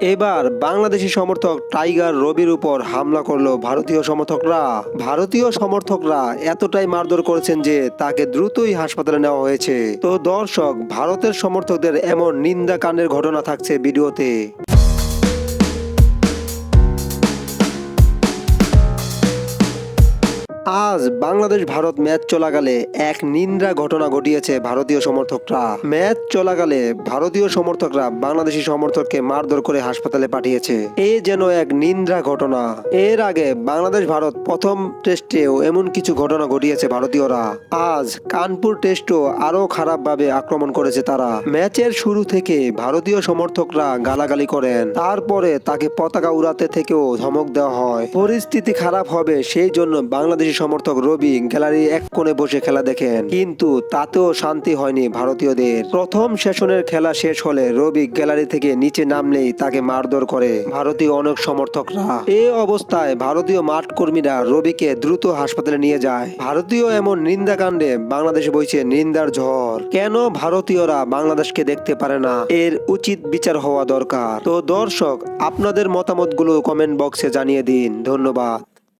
এবার বাংলাদেশি সমর্থক টাইগার রবির উপর হামলা করল ভারতীয় সমর্থকরা। ভারতীয় সমর্থকরা এতটাই মারধর করেছেন যে তাকে দ্রুতই হাসপাতালে নেওয়া হয়েছে। তো দর্শক, ভারতের সমর্থকদের এমন নিন্দা কাণ্ডের ঘটনা থাকছে ভিডিওতে। আজ বাংলাদেশ ভারত ম্যাচ চলাকালে এক নিন্দা ঘটনা ঘটিয়েছে ভারতীয় সমর্থকরা। ম্যাচ চলাকালে ভারতীয় সমর্থকরা বাংলাদেশি সমর্থককে মারধর করে হাসপাতালে পাঠিয়েছে। এ যেন এক নিন্দা ঘটনা। এর আগে বাংলাদেশ ভারত প্রথম টেস্টেও এমন কিছু ঘটনা ঘটিয়েছে ভারতীয়রা। আজ কানপুর টেস্টও আরও খারাপভাবে আক্রমণ করেছে তারা। ম্যাচের শুরু থেকে ভারতীয় সমর্থকরা গালাগালি করেন। তারপরে তাকে পতাকা উড়াতে থেকেও ধমক দেওয়া হয়। পরিস্থিতি খারাপ হবে সেই জন্য বাংলাদেশি সমর্থক রবি গ্যালারি এক কোণে বসে খেলা দেখেন। কিন্তু তাতেও শান্তি হয়নি ভারতীয়দের। প্রথম সেশনের খেলা শেষ হলে রবি গ্যালারি থেকে নিচে নামলেই তাকে মারধর করে ভারতীয় অনেক সমর্থকরা। এ অবস্থায় ভারতীয় মাঠ কর্মীরা রবিকে দ্রুত হাসপাতালে নিয়ে যায়। ভারতীয় এমন নিন্দাকাণ্ডে বাংলাদেশে বইছে নিন্দার ঝড়। কেন ভারতীয়রা বাংলাদেশকে দেখতে পারে না? এর উচিত বিচার হওয়া দরকার। তো দর্শক, আপনাদের মতামতগুলো কমেন্ট বক্সে জানিয়ে দিন। ধন্যবাদ।